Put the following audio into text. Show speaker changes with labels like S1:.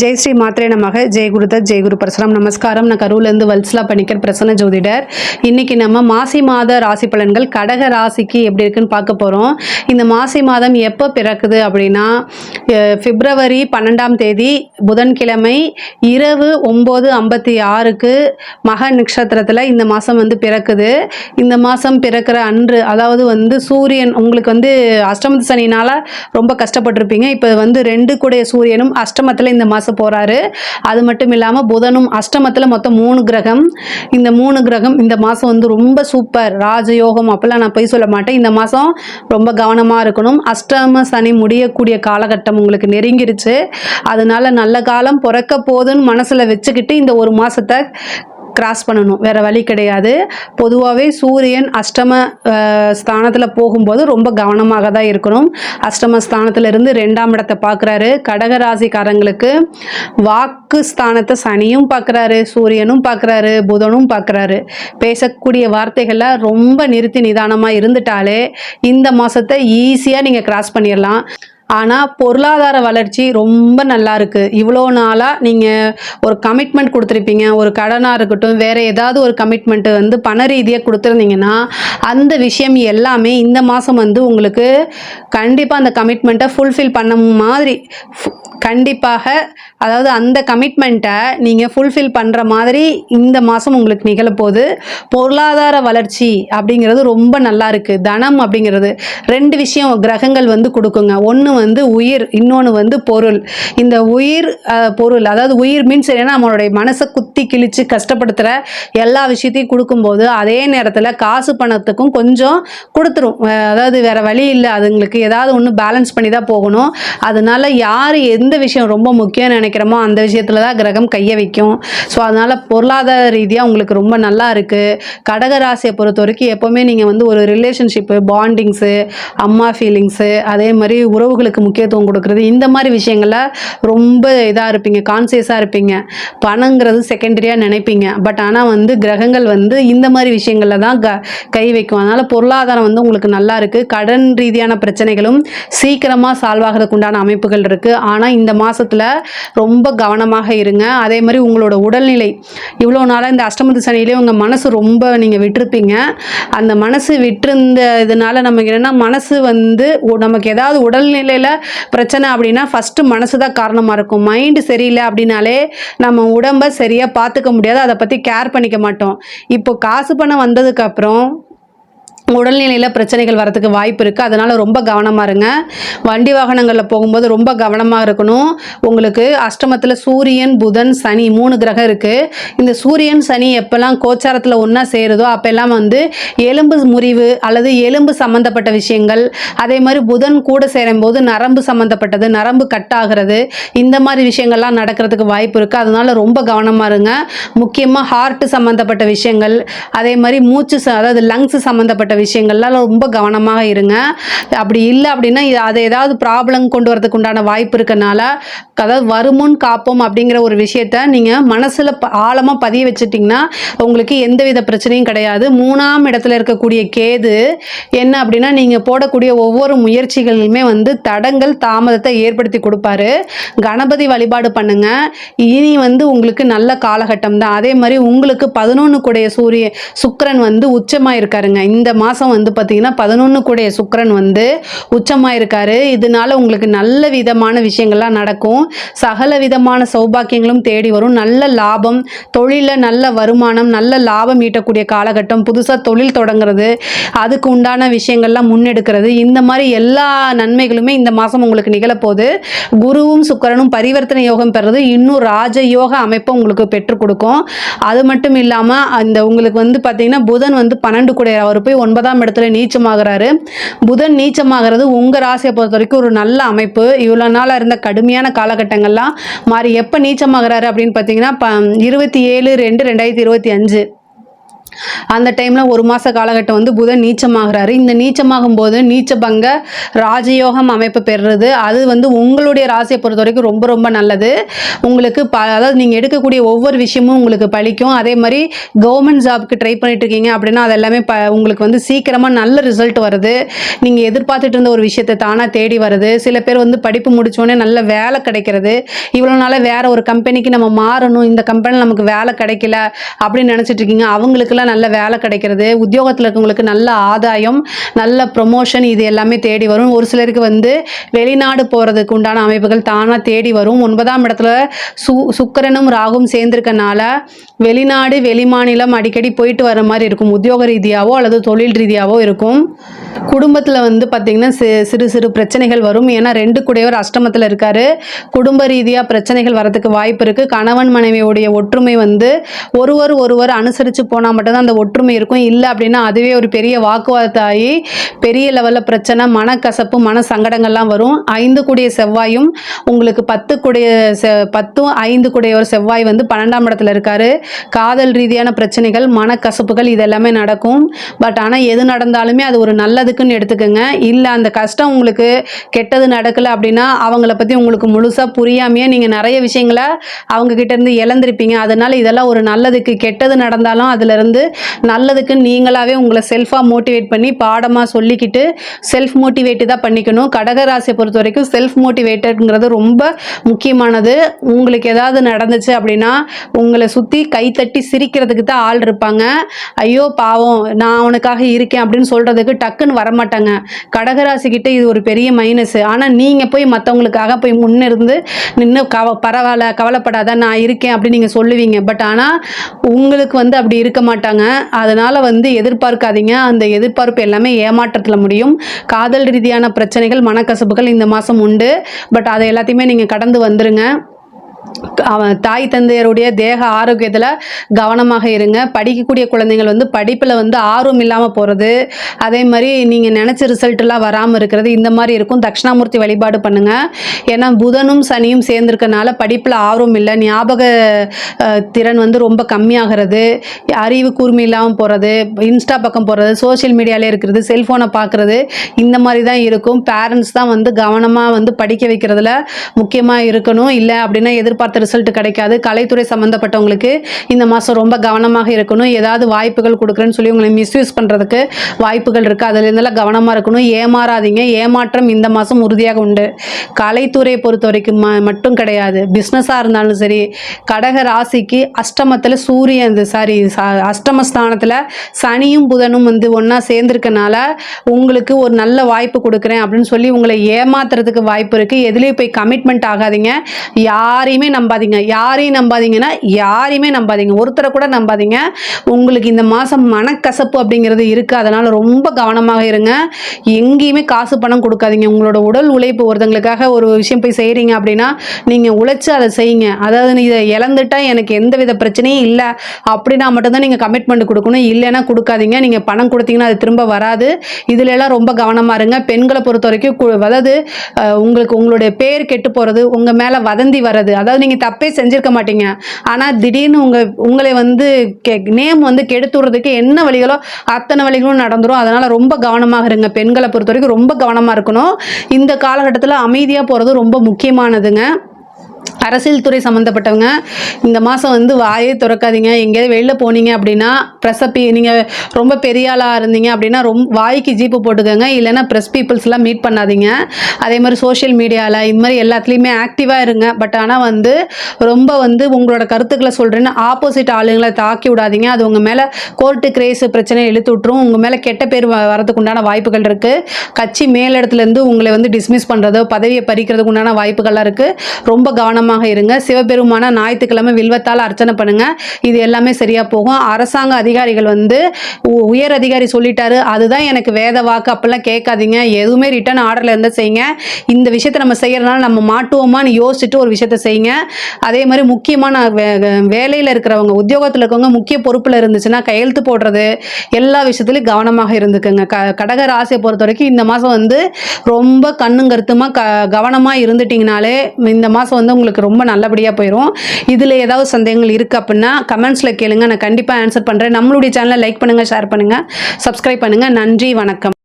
S1: ஜெய் ஸ்ரீ மாத்திரை நமக. ஜெய் குருதத் ஜெய் குரு பரசுராம். நமஸ்காரம். நான் கரூர்லேருந்து வல்ஸ்லா பணிக்கர் பிரசன்ன ஜோதிடர். இன்னைக்கு நம்ம மாசி மாத ராசி பலன்கள் கடக ராசிக்கு எப்படி இருக்குன்னு பார்க்க போகிறோம் இந்த மாசி மாதம் எப்போ பிறக்குது அப்படின்னா பிப்ரவரி பன்னெண்டாம் தேதி புதன்கிழமை இரவு ஒம்பது ஐம்பத்தி ஆறுக்கு மக நட்சத்திரத்தில் இந்த மாதம் வந்து பிறக்குது. இந்த மாதம் பிறக்கிற அன்று அதாவது வந்து சூரியன் உங்களுக்கு வந்து அஷ்டமத்து சனினால் ரொம்ப கஷ்டப்பட்டிருப்பீங்க. இப்போ வந்து ரெண்டு கூடைய சூரியனும் அஷ்டமத்தில் இந்த மாதம் போகிறாரு அது மட்டும் இல்லாமல் புதனும் அஷ்டமத்தில் மொத்தம் மூணு கிரகம். இந்த மூணு கிரகம் இந்த மாதம் வந்து ரொம்ப சூப்பர் ராஜயோகம் அப்போல்லாம் நான் போய் சொல்ல மாட்டேன். இந்த மாதம் ரொம்ப கவனமாக இருக்கணும். அஷ்டம சனி முடியக்கூடிய காலகட்டம் உங்களுக்கு நெருங்கிருச்சு. அதனால நல்ல காலம் பிறக்க போதுன்னு மனசில் வச்சுக்கிட்டு இந்த ஒரு மாதத்தை கிராஸ் பண்ணணும். வேற வழி கிடையாது. பொதுவாகவே சூரியன் அஷ்டம ஸ்தானத்தில் போகும்போது ரொம்ப கவனமாக தான் இருக்கணும். அஷ்டம ஸ்தானத்திலிருந்து ரெண்டாம் இடத்தை பார்க்குறாரு. கடக ராசிக்காரங்களுக்கு வாக்கு ஸ்தானத்தை சனியும் பார்க்குறாரு சூரியனும் பார்க்குறாரு புதனும் பார்க்குறாரு. பேசக்கூடிய வார்த்தைகளை ரொம்ப நிறுத்தி நிதானமாக இருந்துட்டாலே இந்த மாதத்தை ஈஸியாக நீங்கள் கிராஸ் பண்ணிடலாம் ஆனால் பொருளாதார வளர்ச்சி ரொம்ப நல்லா இருக்குது இவ்வளோ நாளாக நீங்கள் ஒரு கமிட்மெண்ட் கொடுத்துருப்பீங்க. ஒரு கடனாக இருக்கட்டும் வேறு ஏதாவது ஒரு கமிட்மெண்ட்டு வந்து பண ரீதியாக கொடுத்துருந்தீங்கன்னா அந்த விஷயம் எல்லாமே இந்த மாதம் வந்து உங்களுக்கு கண்டிப்பாக அந்த கமிட்மெண்ட்டை ஃபுல்ஃபில் பண்ண மாதிரி ஃபு- கண்டிப்பாக அதாவது அந்த கமிட்மெண்ட்டை நீங்கள் ஃபுல்ஃபில் பண்ணுற மாதிரி இந்த மாதம் உங்களுக்கு நிகழப்போகுது பொருளாதார வளர்ச்சி அப்படிங்கிறது ரொம்ப நல்லா இருக்குது தனம் அப்படிங்கிறது ரெண்டு விஷயம் கிரகங்கள் வந்து கொடுக்குங்க. ஒன்று வந்து உயிர் இன்னொன்று வந்து பொருள். இந்த உயிர் பொருள் அதாவது உயிர் மீன்ஸ் என்னன்னா நம்மளுடைய மனசை குத்தி கிழிச்சு கஷ்டப்படுத்துகிற எல்லா விஷயத்தையும் கொடுக்கும்போது அதே நேரத்தில் காசு பணத்துக்கும் கொஞ்சம் கொடுத்துரும். அதாவது வேற வழி இல்லை அதுங்களுக்கு ஏதாவது ஒன்று பேலன்ஸ் பண்ணி தான் போகணும். அதனால யார் எந்த விஷயம் ரொம்ப முக்கியம்னு நினைக்கிறோமோ அந்த விஷயத்தில் தான் கிரகம் கையை வைக்கும். ஸோ அதனால் பொருளாதார ரீதியாக உங்களுக்கு ரொம்ப நல்லா இருக்குது கடகராசியை பொறுத்த வரைக்கும் எப்போவுமே நீங்கள் வந்து ஒரு ரிலேஷன்ஷிப்பு பாண்டிங்ஸு அம்மா ஃபீலிங்ஸு அதே மாதிரி உறவுகளுக்கு முக்கியத்துவம் கொடுக்குறது. இந்த மாதிரி விஷயங்களில் ரொம்ப இதாக இருப்பீங்க கான்சியஸாக இருப்பீங்க. பணங்கிறது செகண்டரியாக நினைப்பீங்க. பட் ஆனால் வந்து கிரகங்கள் வந்து இந்த மாதிரி விஷயங்களில் தான் க கை வைக்கும். அதனால் பொருளாதாரம் வந்து உங்களுக்கு நல்லா இருக்குது கடன் ரீதியான பிரச்சனைகளும் சீக்கிரமாக சால்வ் ஆகிறதுக்கு உண்டான அமைப்புகள் இருக்குது ஆனால் இந்த மாதத்தில் ரொம்ப கவனமாக இருங்க. அதே மாதிரி உங்களோட உடல்நிலை. இவ்வளோ நாளாக இந்த அஷ்டமத்து சனியிலே உங்கள் மனசு ரொம்ப நீங்கள் விட்டுருப்பீங்க. அந்த மனசு விட்டிருந்த இதனால நமக்கு என்னென்னா மனசு வந்து நமக்கு ஏதாவது உடல்நிலை உடல்நிலையில் பிரச்சனை அப்படின்னா ஃபஸ்ட்டு மனசு தான் காரணமாக இருக்கும். மைண்டு சரியில்லை அப்படின்னாலே நம்ம உடம்பை சரியாக பார்த்துக்க முடியாது. அதை பற்றி கேர் பண்ணிக்க மாட்டோம். இப்போ காசு பணம் வந்ததுக்கப்புறம் உடல்நிலையில் பிரச்சனைகள் வரதுக்கு வாய்ப்பு இருக்குது அதனால் ரொம்ப கவனமாக இருங்க. வண்டி வாகனங்களில் போகும்போது ரொம்ப கவனமாக இருக்கணும். உங்களுக்கு அஷ்டமத்தில் சூரியன் புதன் சனி மூணு கிரகம் இருக்குது இந்த சூரியன் சனி எப்போல்லாம் கோச்சாரத்தில் ஒன்றா சேருதோ அப்போல்லாம் வந்து எலும்பு முறிவு அல்லது எலும்பு சம்மந்தப்பட்ட விஷயங்கள் அதே மாதிரி புதன் கூட சேரும்போது நரம்பு சம்மந்தப்பட்டது நரம்பு கட் ஆகிறது இந்த மாதிரி விஷயங்கள்லாம் நடக்கிறதுக்கு வாய்ப்பு இருக்குது அதனால் ரொம்ப கவனமாக இருங்க. முக்கியமாக ஹார்ட் சம்மந்தப்பட்ட விஷயங்கள் அதே மாதிரி மூச்சு அதாவது லங்ஸ் சம்மந்தப்பட்ட விஷயங்கள்லாம் ரொம்ப கவனமாக இருங்க. அப்படி இல்லை அப்படின்னா அதை அது ஏதாவது ப்ராப்ளம் கொண்டு வரதுக்கு உண்டான வாய்ப்பு இருக்கனால அதாவது வருமுன் காப்போம் அப்படிங்கிற ஒரு விஷயத்த நீங்கள் மனசில் ஆழமாக பதிய வச்சுட்டிங்கன்னா உங்களுக்கு எந்தவித பிரச்சனையும் கிடையாது. மூணாம் இடத்துல இருக்கக்கூடிய கேது என்ன அப்படின்னா நீங்கள் போடக்கூடிய ஒவ்வொரு முயற்சிகளிலுமே வந்து தடங்கள் தாமதத்தை ஏற்படுத்தி கொடுப்பாரு. கணபதி வழிபாடு பண்ணுங்க. இனி வந்து உங்களுக்கு நல்ல காலகட்டம் தான் அதே மாதிரி உங்களுக்கு பதினொன்று கூடைய சூரிய சுக்கரன் வந்து உச்சமாக இருக்காருங்க இந்த மாதம் வந்து பார்த்திங்கன்னா பதினொன்று கூடிய சுக்கரன் வந்து உச்சமாக இருக்காரு இதனால உங்களுக்கு நல்ல விதமான விஷயங்கள்லாம் நடக்கும். சகல விதமான சௌபாக்கியங்களும் தேடி வரும். நல்ல லாபம் தொழிலில் நல்ல வருமானம் நல்ல லாபம் ஈட்டக்கூடிய காலகட்டம் புதுசாக தொழில் தொடங்குறது அதுக்கு உண்டான விஷயங்கள்லாம் முன்னெடுக்கிறது. இந்த மாதிரி எல்லா நன்மைகளுமே இந்த மாதம் உங்களுக்கு நிகழப்போகுது. குருவும் சுக்கிரனும் பரிவர்த்தனை யோகம் பெறுறது. இன்னும் ராஜயோக அமைப்பை உங்களுக்கு பெற்றுக் கொடுக்கும். அது மட்டும் இல்லாமல் அந்த உங்களுக்கு வந்து பார்த்தீங்கன்னா புதன் வந்து பன்னெண்டு கூட அவர் போய் ஒன்பதாம் இடத்துல நீச்சமாகிறாரு. புதன் நீச்சமாகிறது உங்கள் ராசியை பொறுத்த வரைக்கும் ஒரு நல்ல அமைப்பு. இவ்வளோ நாளாக இருந்த கடுமையான காலகட்டங்கள்லாம் மாறி எப்போ நீச்சமாகிறாரு அப்படின்னு பார்த்தீங்கன்னா ப இருபத்தி ஏழு ரெண்டு ரெண்டாயிரத்தி இருபத்தி அஞ்சு. அந்த டைமில் ஒரு மாத காலகட்டம் வந்து புதன் நீச்சமாகிறாரு. இந்த நீச்சமாகும் போது நீச்சபங்க ராஜயோகம் அமைப்பு பெறுறது. அது வந்து உங்களுடைய ராசியை பொறுத்த வரைக்கும் ரொம்ப ரொம்ப நல்லது. உங்களுக்கு ப அதாவது நீங்கள் எடுக்கக்கூடிய ஒவ்வொரு விஷயமும் உங்களுக்கு பலிக்கும் அதே மாதிரி கவர்மெண்ட் ஜாப்க்கு ட்ரை பண்ணிட்டு இருக்கீங்க அப்படின்னா அது எல்லாமே ப உங்களுக்கு வந்து சீக்கிரமாக நல்ல ரிசல்ட் வருது. நீங்கள் எதிர்பார்த்துட்டு இருந்த ஒரு விஷயத்தை தானாக தேடி வருது. சில பேர் வந்து படிப்பு முடித்தோடனே நல்ல வேலை கிடைக்கிறது. இவ்வளோ நாளாக வேறு ஒரு கம்பெனிக்கு நம்ம மாறணும். இந்த கம்பெனியில் நமக்கு வேலை கிடைக்கல அப்படின்னு நினச்சிட்டு இருக்கீங்க. அவங்களுக்கெல்லாம் நல்ல வேலை கிடைக்கிறது உத்தியோகத்தில் இருக்கவங்களுக்கு நல்ல ஆதாயம் நல்ல ப்ரொமோஷன் இது எல்லாமே தேடி வரும். ஒரு சிலருக்கு வந்து வெளிநாடு போகிறதுக்கு உண்டான அமைப்புகள் தானாக தேடி வரும். ஒன்பதாம் இடத்துல சு சுக்கரனும் ராகும் சேர்ந்திருக்கனால வெளிநாடு வெளிமாநிலம் அடிக்கடி போயிட்டு வர மாதிரி இருக்கும். உத்தியோக ரீதியாகவோ அல்லது தொழில் ரீதியாகவோ இருக்கும். குடும்பத்தில் வந்து பார்த்திங்கன்னா சிறு சிறு பிரச்சனைகள் வரும். ஏன்னா ரெண்டு கூடையவர் அஷ்டமத்தில் இருக்காரு. குடும்ப ரீதியாக பிரச்சனைகள் வரதுக்கு வாய்ப்பு இருக்குது கணவன் மனைவியுடைய ஒற்றுமை வந்து ஒருவர் ஒருவர் அனுசரித்து போனால் மட்டும்தான் அந்த ஒற்றுமை இருக்கும். இல்லை அப்படின்னா அதுவே ஒரு பெரிய வாக்குவாதத்தாகி பெரிய லெவலில் பிரச்சனை மனக்கசப்பு மன சங்கடங்கள்லாம் வரும். ஐந்து கூடிய செவ்வாயும் உங்களுக்கு பத்து கூடிய செ பத்தும் ஐந்து கூடிய ஒரு செவ்வாய் வந்து பன்னெண்டாம் இடத்துல இருக்காரு. காதல் ரீதியான பிரச்சனைகள் மனக்கசப்புகள் இதெல்லாமே நடக்கும். பட் ஆனால் எது நடந்தாலுமே அது ஒரு நல்லதுக்குன்னு எடுத்துக்கோங்க. இல்லை அந்த கஷ்டம் உங்களுக்கு கெட்டது நடக்கலை அப்படின்னா அவங்கள பற்றி உங்களுக்கு முழுசாக புரியாமையே நீங்கள் நிறைய விஷயங்களை அவங்க கிட்டேருந்து இழந்திருப்பீங்க. அதனால் இதெல்லாம் ஒரு நல்லதுக்கு கெட்டது நடந்தாலும் அதுலேருந்து நல்லதுக்கு நீங்களாவே உங்களை செல்ஃபாக மோட்டிவேட் பண்ணி பாடமாக சொல்லிக்கிட்டு செல்ஃப் மோட்டிவேட்டு தான் பண்ணிக்கணும். கடகராசியை பொறுத்த வரைக்கும் செல்ஃப் மோட்டிவேட்டட்ங்கிறது ரொம்ப முக்கியமானது. உங்களுக்கு ஏதாவது நடந்துச்சு அப்படின்னா உங்களை சுற்றி கைத்தட்டி சிரிக்கிறதுக்கு தான் ஆள் இருப்பாங்க. ஐயோ பாவம் நான் அவனுக்காக இருக்கேன் அப்படின்னு சொல்கிறதுக்கு டக்குன்னு வரமாட்டாங்க. கடகராசி கிட்ட இது ஒரு பெரிய மைனஸ் ஆனால் நீங்கள் போய் மற்றவங்களுக்காக போய் முன்னிருந்து நின்று கவ பரவாயில்ல கவலைப்படாத நான் இருக்கேன் அப்படின்னு நீங்கள் சொல்லுவீங்க. பட் ஆனால் உங்களுக்கு வந்து அப்படி இருக்க மாட்டாங்க. அதனால் வந்து எதிர்பார்க்காதீங்க. அந்த எதிர்பார்ப்பு எல்லாமே ஏமாற்றத்தில் முடியும். காதல் ரீதியான பிரச்சனைகள் மனக்கசப்புகள் இந்த மாதம் உண்டு. பட் அதை எல்லாத்தையுமே நீங்கள் கடந்து வந்துருங்க. தாய் தந்தையருடைய தேக ஆரோக்கியத்தில் கவனமாக இருங்க. படிக்கக்கூடிய குழந்தைகள் வந்து படிப்பில் வந்து ஆர்வம் இல்லாமல் போகிறது அதே மாதிரி நீங்கள் நினச்ச ரிசல்ட்டெல்லாம் வராமல் இருக்கிறது. இந்த மாதிரி இருக்கும். தட்சிணாமூர்த்தி வழிபாடு பண்ணுங்கள் ஏன்னா புதனும் சனியும் சேர்ந்துருக்கனால படிப்பில் ஆர்வம் இல்லை. ஞாபக திறன் வந்து ரொம்ப கம்மியாகிறது. அறிவு கூர்மை இல்லாமல் போகிறது இன்ஸ்டா பக்கம் போகிறது சோஷியல் மீடியாலே இருக்கிறது. செல்ஃபோனை பார்க்குறது இந்த மாதிரி தான் இருக்கும். பேரண்ட்ஸ் தான் வந்து கவனமாக வந்து படிக்க வைக்கிறதுல முக்கியமாக இருக்கணும். இல்லை அப்படின்னா எதிர்பார்த்த ரிசல்ட் கிடைக்காது. கலைத்துறை சம்மந்தப்பட்டவங்களுக்கு இந்த மாதம் ரொம்ப கவனமாக இருக்கணும். ஏதாவது வாய்ப்புகள் கொடுக்குறேன்னு சொல்லி உங்களை மிஸ்யூஸ் பண்ணுறதுக்கு வாய்ப்புகள் இருக்குது அதுலேருந்தெல்லாம் கவனமாக இருக்கணும். ஏமாறாதீங்க. ஏமாற்றம் இந்த மாதம் உறுதியாக உண்டு. கலைத்துறையை பொறுத்த வரைக்கும் ம- மட்டும் கிடையாது. பிஸ்னஸாக இருந்தாலும் சரி கடக ராசிக்கு அஷ்டமத்தில் சூரியன் இந்த சாரி அஷ்டமஸ்தானத்தில் சனியும் புதனும் வந்து ஒன்றா சேர்ந்துருக்கனால உங்களுக்கு ஒரு நல்ல வாய்ப்பு கொடுக்குறேன் அப்படின்னு சொல்லி உங்களை ஏமாத்துறதுக்கு வாய்ப்பு இருக்குது எதுலேயும் போய் கமிட்மெண்ட் ஆகாதீங்க. யாரையுமே நம்பாதீங்க. யாரையும் நம்பாதீங்கன்னா யாரையுமே நம்பாதீங்க. ஒருத்தரை கூட நம்பாதீங்க. உங்களுக்கு இந்த மாதம் மனக்கசப்பு அப்படிங்கிறது இருக்குது அதனால் ரொம்ப கவனமாக இருங்க. எங்கேயுமே காசு பணம் கொடுக்காதீங்க. உங்களோட உடல் உழைப்பு ஒருத்தங்களுக்காக ஒரு விஷயம் போய் செய்கிறீங்க அப்படின்னா நீங்கள் உழைச்சி அதை செய்யுங்க. அதாவது நீ இதை இழந்துட்டா எனக்கு எந்த வித பிரச்சனையும் இல்லை. அப்படின்னா மட்டும்தான் நீங்கள் கமிட்மெண்ட் கொடுக்கணும். இல்லைன்னா கொடுக்காதீங்க. நீங்கள் பணம் கொடுத்தீங்கன்னா அது திரும்ப வராது. இதுல எல்லாம் ரொம்ப கவனமாக இருங்க. பெண்களை பொறுத்த வரைக்கும் அதாவது உங்களுக்கு உங்களுடைய பேர் கெட்டு போகிறது உங்கள் மேலே வதந்தி வர்றது அதாவது நீங்கள் தப்பே செஞ்சிருக்க மாட்டீங்க. ஆனால் திடீர்னு உங்கள் உங்களை வந்து நேம் வந்து கெடுத்துடுறதுக்கு என்ன வழிகளோ அத்தனை வழிகளும் நடந்துடும் அதனால் ரொம்ப கவனமாக இருங்க. பெண்களை பொறுத்த வரைக்கும் ரொம்ப கவனமாக இருக்கணும். இந்த காலகட்டத்தில் அமைதியாக போகிறது ரொம்ப முக்கியமானதுங்க. அரசியல் துறை சம்மந்தப்பட்டவங்க இந்த மாதம் வந்து வாயே திறக்காதீங்க. எங்கேயாவது வெளில போனீங்க அப்படின்னா பிரசப்பி நீங்கள் ரொம்ப பெரிய ஆளாக இருந்தீங்க அப்படின்னா ரொம்ப வாய்க்கு ஜீப்பு போட்டுக்கோங்க. இல்லைன்னா ப்ரெஸ் பீப்புள்ஸ்லாம் மீட் பண்ணாதீங்க. அதே மாதிரி சோஷியல் மீடியாவில் இது மாதிரி எல்லாத்துலேயுமே ஆக்டிவாக இருங்க. பட் ஆனால் வந்து ரொம்ப வந்து உங்களோட கருத்துக்களை சொல்கிறேன்னு ஆப்போசிட் ஆளுங்களை தாக்கி விடாதீங்க. அது உங்கள் மேலே கோர்ட்டு கிரேஸ் பிரச்சனை இழுத்து விட்டுரும். உங்கள் மேலே கெட்ட பேர் வ- வரதுக்கு உண்டான வாய்ப்புகள் இருக்குது கட்சி மேலிடத்துலேருந்து உங்களை வந்து டிஸ்மிஸ் பண்ணுறதோ பதவியை பறிக்கிறதுக்கு உண்டான வாய்ப்புகள்லாம் இருக்குது ரொம்ப கவனம் கவனமாக இருங்க. சிவபெருமான ஞாயிற்றுக்கிழமை வில்வத்தால் அர்ச்சனை பண்ணுங்க. இது எல்லாமே சரியா போகும். அரசாங்க அதிகாரிகள் வந்து உ- உயர் அதிகாரி சொல்லிட்டாரு. அதுதான் எனக்கு வேத வாக்கு. அப்பெல்லாம் கேட்காதீங்க. எதுவுமே ரிட்டர்ன் ஆர்டர்ல இருந்தா செய்யுங்க. இந்த விஷயத்தை நம்ம செய்யறதுனால நம்ம மாட்டுவோமான்னு யோசிச்சுட்டு ஒரு விஷயத்த செய்யுங்க. அதே மாதிரி முக்கியமான வே- வேலையில் இருக்கிறவங்க உத்தியோகத்தில் இருக்கவங்க முக்கிய பொறுப்பில் இருந்துச்சுன்னா கையெழுத்து போடுறது எல்லா விஷயத்துலையும் கவனமாக இருந்துக்குங்க. க கடக ராசியை பொறுத்த வரைக்கும் இந்த மாதம் வந்து ரொம்ப கண்ணுங்கருத்துமாக க கவனமாக இருந்துட்டிங்கனாலே இந்த மாதம் வந்து உங்களுக்கு உங்களுக்கு ரொம்ப நல்லபடியாக போயிடும் இதில் ஏதாவது சந்தேகங்கள் இருக்குது அப்படின்னா கமெண்ட்ஸில் கேளுங்க. நான் கண்டிப்பாக ஆன்சர் பண்ணுறேன் நம்மளுடைய சேனலை லைக் பண்ணுங்கள் ஷேர் பண்ணுங்கள் சப்ஸ்கிரைப் பண்ணுங்கள் நன்றி வணக்கம்.